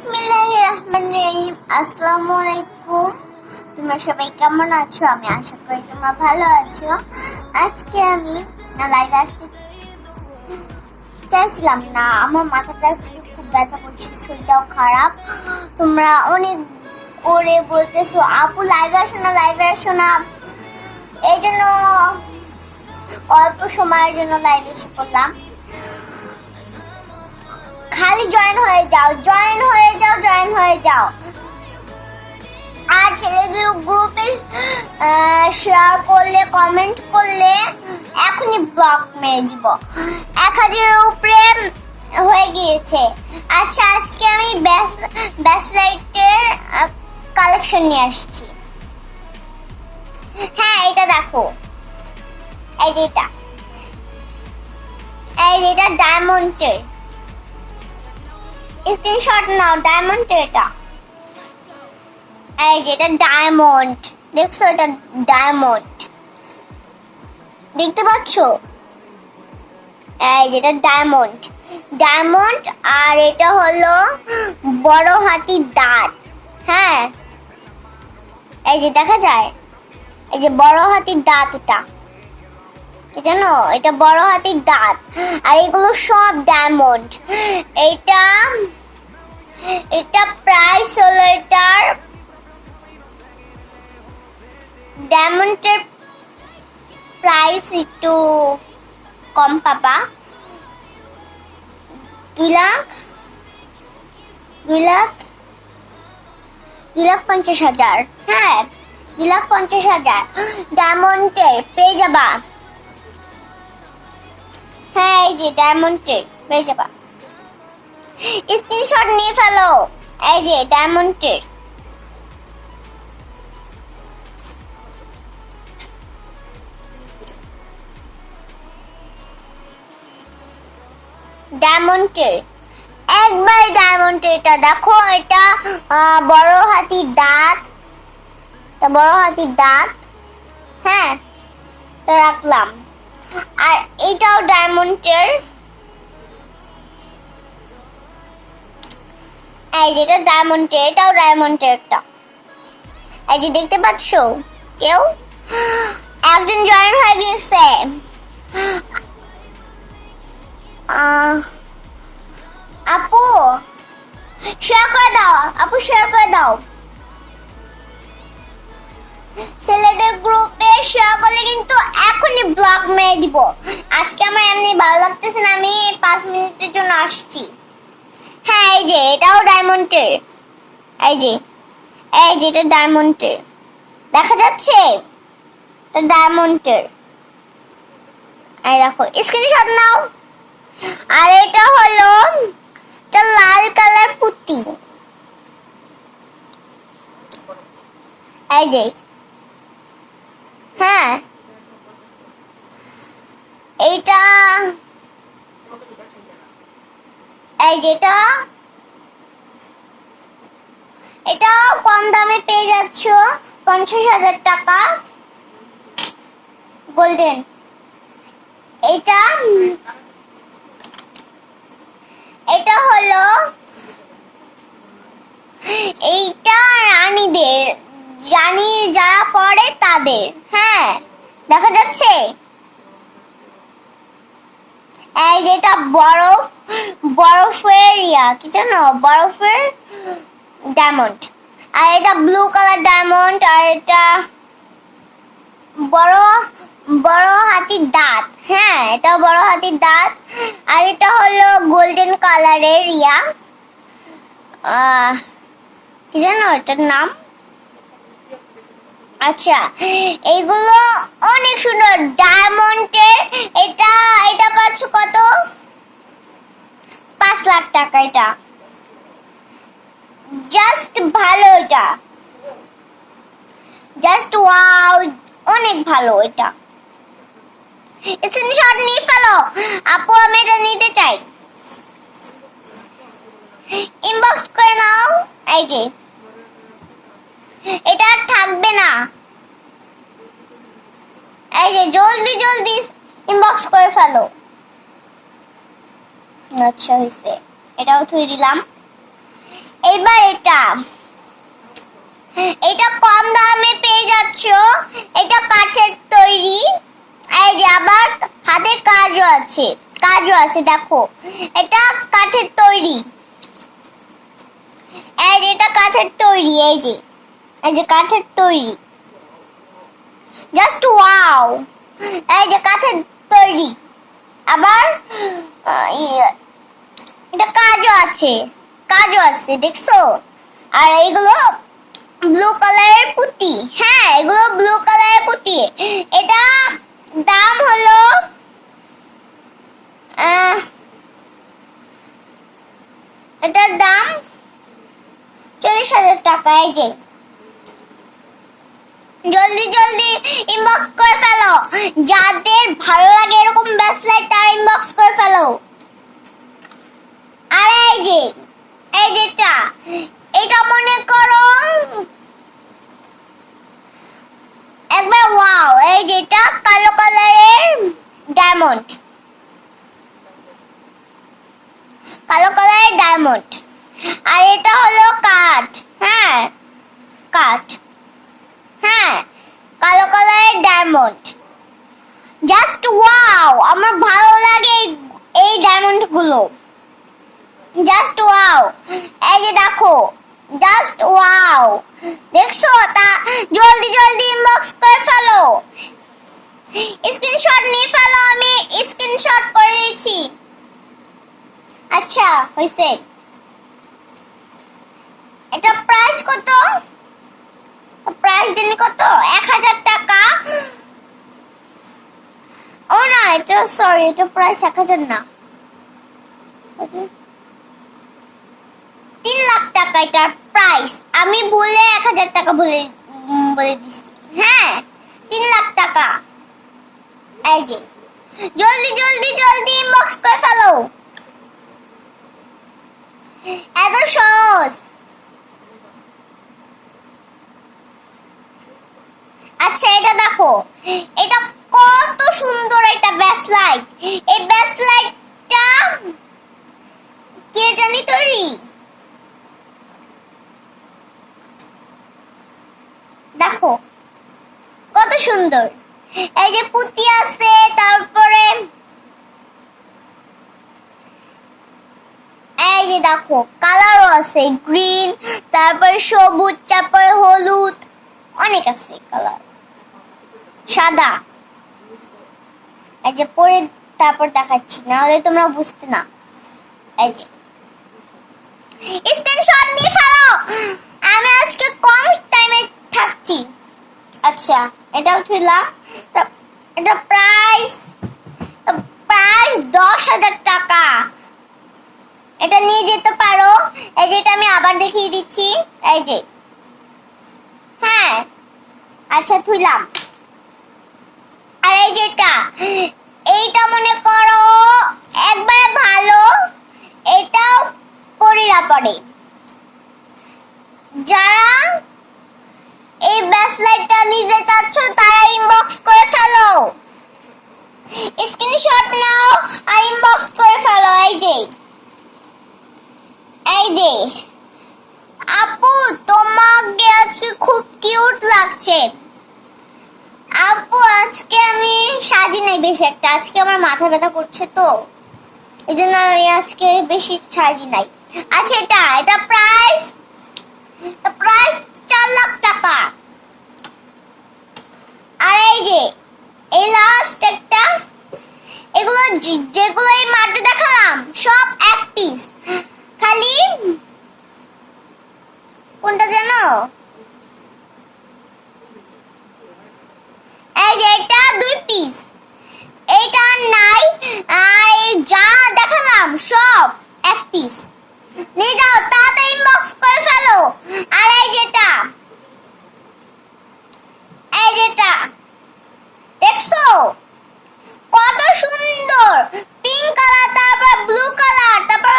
বিসমিল্লাহির রহমানির রহিম আসসালামু আলাইকুম তোমরা সবাই কেমন আছো? আমি আশা করি তোমরা ভালো আছো। আজকে আমি লাইভে আসতে চাইছিলাম না। আমার মাথাটা আজকে খুব ব্যথা করছে, শরীরটাও খারাপ। তোমরা অনেক করে বলতেছো, আপু লাইভে আসো না লাইভে আসো না। এই জন্য অল্প সময়ের জন্য লাইভে এসে পড়লাম। খালি জয়েন হয়ে যাও জয়েন হয়ে যাও জয়েন হয়ে যাও। আর ছেলেদের গ্রুপে শেয়ার করলে কমেন্ট করলে এখনই ব্লক মেরে দিব। এক হাজারের উপরে হয়ে গিয়েছে। আচ্ছা আজকে আমি ব্যাসলাইটের কালেকশন নিয়ে আসছি। হ্যাঁ এটা দেখো। এই যে এটা। এই যে এটা ডায়মন্ডের স্ক্রিনশট নাও ডায়মন্ড এটা। এই যে এটা ডায়মন্ড দেখছ এটা ডায়মন্ড দেখতে পাচ্ছ? এই যেটা ডায়মন্ড ডায়মন্ড আর এটা হলো বড় হাতির দাঁত। হ্যাঁ? এই যে দেখা যায়? এই যে বড় হাতির দাঁত এটা। কি জানো, এটা বড় হাতির দাঁত। আর এগুলো সব ডায়মন্ড এটা এটা প্রাইস হলো এটার ডায়মন্ডের প্রাইস একটু কম পাবা। দুই লাখ দুই লাখ দুই লাখ পঞ্চাশ হাজার। হ্যাঁ দুই লাখ পঞ্চাশ হাজার। ডায়মন্ডের পেয়ে যাবা। হ্যাঁ এই যে ডায়মন্ডের পেয়ে যাবা। স্ক্রিনশট নিয়ে ফেলো। এই যে ডায়মন্ডের ডায়মন্ডের একবার ডায়মন্ড এটা দেখো, এটা বড় হাতির দাঁত। বড় হাতির দাঁত। হ্যাঁ রাখলাম। আর এটাও ডায়মন্ডের এই যেটা ডায়মন্ডের এটাও ডায়মন্ডের একটা। এই যে দেখতে পাচ্ছ? কেউ? একজন জয়েন হয়ে গেছে আপু শেয়ার করে দাও, আপু শেয়ার করে দাও। ছেলেদের গ্রুপে শেয়ার করলে কিন্তু এখনই ব্লগ মেরে দিব। আজকে আমার এমনি ভালো লাগতেছে না, আমি পাঁচ মিনিটের জন্য আসছি। হ্যাঁ এই যে, এটাও ডায়মন্ডের এই যে এই যে, এটা ডায়মন্ডের দেখা যাচ্ছে? এটা ডায়মন্ডের এই দেখো স্ক্রিনশট নাও। আর এটা হলো লাল কালার পুতি। এই যে হ্যাঁ। এইটা এই যেটা এটা কম দামে পেয়ে যাচ্ছ পঞ্চাশ হাজার টাকা। গোল্ডেন। এটা এটা হলো এইটা রানীদের, জানি যারা পড়ে তাদের। হ্যাঁ। দেখা যাচ্ছে। এই যেটা বরফ বরফের ইয়া, কি জানো? বরফের ডায়মন্ড আর এটা ব্লু কালার ডায়মন্ড আর এটা বড় বড় হাতির দাঁত। হ্যাঁ এটা বড় হাতির দাঁত। আর এটা হলো গোল্ডেন কালারের ইয়া। কি জানো এটার নাম? আচ্ছা এইগুলো অনেক সুন্দর। ডায়মন্ডের, এটা এটা পাচ্ছ কত? পাঁচ লাখ টাকা এটা। জাস্ট ভালো এটা। জাস্ট ওয়াও, অনেক ভালো এটা। নিয়ে ফেলো। আপু, আমি এটা নিতে চাই। ইনবক্স করে নাও। এই যে এটা আর থাকবে না। এই যে জলদি জলদি ইনবক্স করে ফেলো। আচ্ছা হয়েছে এটাও থুই দিলাম। এবার এটা। এটা কম দামে পেয়ে যাচ্ছ। এটা কাঠের তৈরি। এই যে আবার হাতে কাজও আছে। কাজও আছে, দেখো। এটা কাঠের তৈরি। এই যে এটা কাঠের তৈরি, এই যে। এই যে কাঠের তৈরি। জাস্ট ওয়াও এই যে কাঠের তৈরি। আবার ইয়ে, এটা কাজও আছে। কাজও আছে দেখছ? আর এইগুলো ব্লু কালারের পুঁতি। হ্যাঁ এগুলো ব্লু কালারের পুঁতি। এটা দাম হলো এটার দাম চল্লিশ হাজার টাকা এই যে। জলদি জলদি ইনবক্স করে ফেলো। যাদের ভালো লাগে এরকম ব্যাসলাইট তারা ইনবক্স করে ফেলো আর এই যে এই যেটা এটা মনে করো একবার ওয়াও এই যেটা কালো কালারের ডায়মন্ড কালো কালারের ডায়মন্ড আর এটা হলো কাঠ হ্যাঁ কাঠ হ্যাঁ কালো কালারের ডায়মন্ড জাস্ট ওয়াও আমার ভালো লাগে এই- ডায়মন্ডগুলো। জাস্ট ওয়াও এই যে দেখো জাস্ট ওয়াও দেখছ তা, জলদি জলদি ইনবক্স করে ফেলো। স্ক্রিনশট নিয়ে ফেলো, আমি স্ক্রিনশট করে দিচ্ছি আচ্ছা হয়েছে এটা প্রাইস কত? প্রাইস জানি কত? এক হাজার টাকা। ও না, এটা সরি এটা প্রাইস এক হাজার না। তিন লাখ টাকা এটার প্রাইস আমি বলে এক হাজার টাকা বলে বলে দিছি। হ্যাঁ তিন লাখ টাকা। এই যে, জলদি জলদি জলদি ইনবক্স করে ফেলো। এত সহজ। আচ্ছা এটা দেখো। এটা কত সুন্দর একটা ব্যাস লাইট। এই ব্যাস লাইটটা কে জানি তৈরি? দেখো, কত সুন্দর। এই যে পুঁতি আছে, তারপরে এই যে দেখো, কালারও আছে, গ্রিন, তারপরে সবুজ, তারপরে হলুদ, অনেক আছে কালার। সাদা। এই যে পরে তারপর দেখাচ্ছি না হলে তোমরা বুঝতে না। এই যে। স্ক্রিনশট নিয়ে ফেলো! আমি আজকে কম টাইমে থাকছি। আচ্ছা এটাও থুইলাম এটা- প্রাইস প্রাইস দশ হাজার টাকা। এটা নিয়ে যেতে পারো। এই যে এটা আমি আবার দেখিয়ে দিচ্ছি। এই যে। হ্যাঁ। আচ্ছা থুইলাম আর এই যেটা, এইটা মনে করো একবারে ভালো, এটাও পরিরা পড়ে যারা এই ব্যাসলাইটটা নিতে চাচ্ছ, তারা ইনবক্স করে ফেলো। স্ক্রিনশট নাও আর ইনবক্স করে ফেলো, এই যে। এই যে। আপু, তোমাকে আজকে খুব কিউট লাগছে। আপু আজকে আমি সাজি নাই বেশি একটা। আজকে আমার মাথা ব্যথা করছে তো। এই জন্য আমি আজকে বেশি সাজি নাই। আচ্ছা এটা এটা প্রাইস প্রাইস চার লাখ টাকা। আর এই যে, এই লাস্ট একটা, এগুলো যেগুলো এই মাঠে দেখালাম, সব এক পিস খালি কোনটা জানো এই যে এটা এইটা আর নাই, আর যা দেখালাম সব এক পিস নিয়ে যাও, তাড়াতাড়ি ইনবক্স করে ফেলো। আর এই যেটা এই যেটা, দেখছ? কত সুন্দর পিঙ্ক কালার তারপর ব্লু কালার তারপর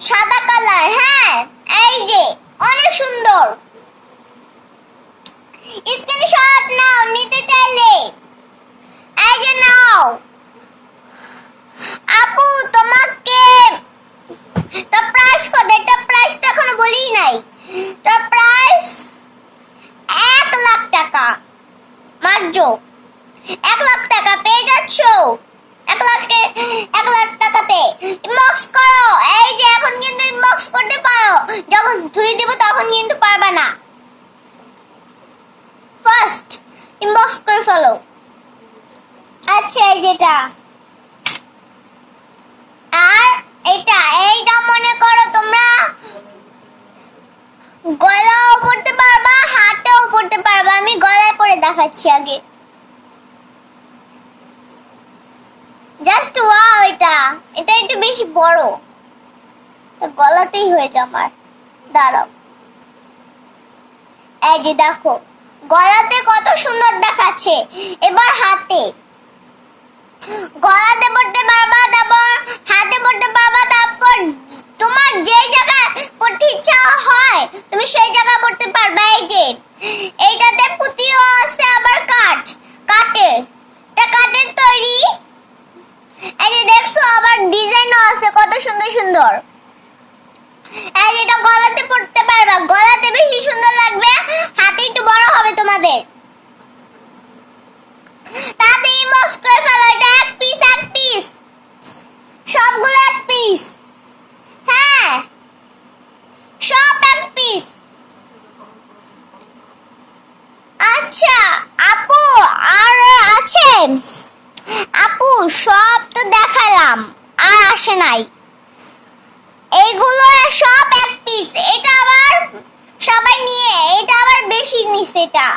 সাদা কালার হ্যাঁ এই যে, অনেক সুন্দর। স্ক্রিনশট নাও, নিতে চাইলে। এই নাও আপু তোমাকে প্রাইস প্রাইস তো এখনও বলি নাই। প্রাইস এক লাখ টাকা। এক লাখ টাকা পেয়ে যাচ্ছ? এক এক লাখ টাকাতে। ইনবক্স করো। এই যে এখন কিন্তু ইনবক্স করতে পারো। যখন ধুয়ে দেবো তখন কিন্তু পারবা না। ফার্স্ট ইনবক্স করে ফেলো। আচ্ছা এই যেটা। আর এটা, এইটা মনে করো তোমরা গলাও পড়তে পারবা, হাতেও পড়তে পারবা। আমি গলায় পরে দেখাচ্ছি আগে। জাস্ট ওয়াও এটা। এটা একটু বেশি বড়। গলাতেই হয়েছে আমার। দাঁড়াও। এই যে দেখো, গলাতে কত সুন্দর দেখাচ্ছে। এবার হাতে। গলাতে পড়তে পারবা, তারপর হাতে পড়তে পারবা, তারপর তোমার যে জায়গায় পড়তে ইচ্ছা হয়, তুমি সেই জায়গায় পড়তে পারবে। এই যে, এইটাতে পুঁতিও আছে আবার কাঠ কাঠের এটা কাঠের তৈরি? এই যে দেখছ, আবার ডিজাইনও আছে, কত সুন্দর সুন্দর। এই যে এটা গলাতে পড়তে পারবা, গলাতে বেশি সুন্দর লাগবে, হাতে একটু বড় হবে তোমাদের। তাতে ইনবক্স করে ফেলো এটা এক পিস এক পিস সবগুলো এক পিস হ্যাঁ। সব এক পিস আচ্ছা আপু, আর আছে? আপু, সব তো দেখালাম, আর আসে নাই। এইগুলো সব এক পিস এটা আবার সবাই নিয়ে, এটা আবার বেশি নিছে এটা।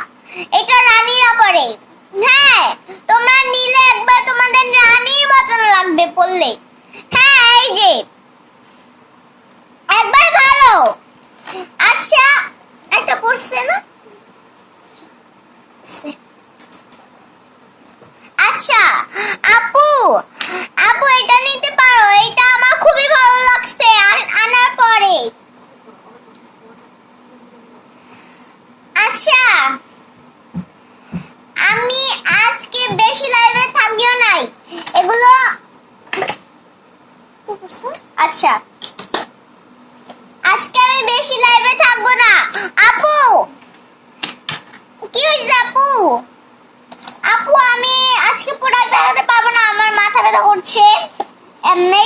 এটা রানীরা পরে হ্যাঁ তোমরা নিলে একবার তোমাদের রানীর মতন লাগবে পড়লে হ্যাঁ এই যে একবার ভালো আচ্ছা একটা পড়ছে না আচ্ছা আপু আপু এটা নিতে পারো এটা আমার খুবই ভালো লাগছে আ- আনার পরে আচ্ছা। আমি আজকে বেশি লাইভে থাকিও নাই। এগুলো আচ্ছা। আজকে আমি বেশি লাইভে থাকব না। আপু! কি হয়েছে আপু? আপু, আমি আজকে প্রোডাক্ট দেখাতে পারব না। আমার মাথা ব্যথা করছে। এমনি।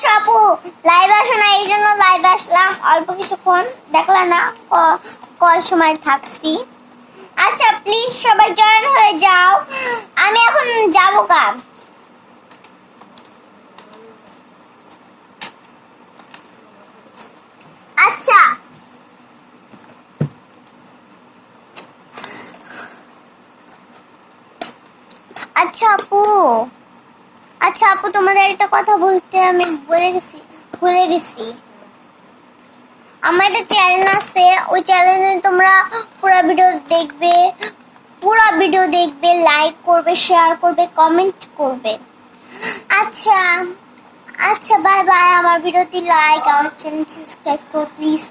বলছো, আপু লাইভ আসো না, এই জন্য লাইভ আসলাম। অল্প কিছুক্ষণ, দেখলা না, ক- সময় থাকছি। আচ্ছা প্লিজ সবাই জয়েন হয়ে যাও। আমি এখন যাব গা। আচ্ছা। আচ্ছা আপু। আচ্ছা আপু, তোমাদের একটা কথা বলতে আমি বলে গেছি, ভুলে গেছি। আমার একটা চ্যানেল আছে, ওই চ্যানেলে তোমরা পুরো ভিডিও দেখবে, পুরো ভিডিও দেখবে লাইক করবে শেয়ার করবে কমেন্ট করবে। আচ্ছা আচ্ছা বাই বাই আমার ভিডিওটি লাইক আমার চ্যানেল সাবস্ক্রাইব করো প্লিজ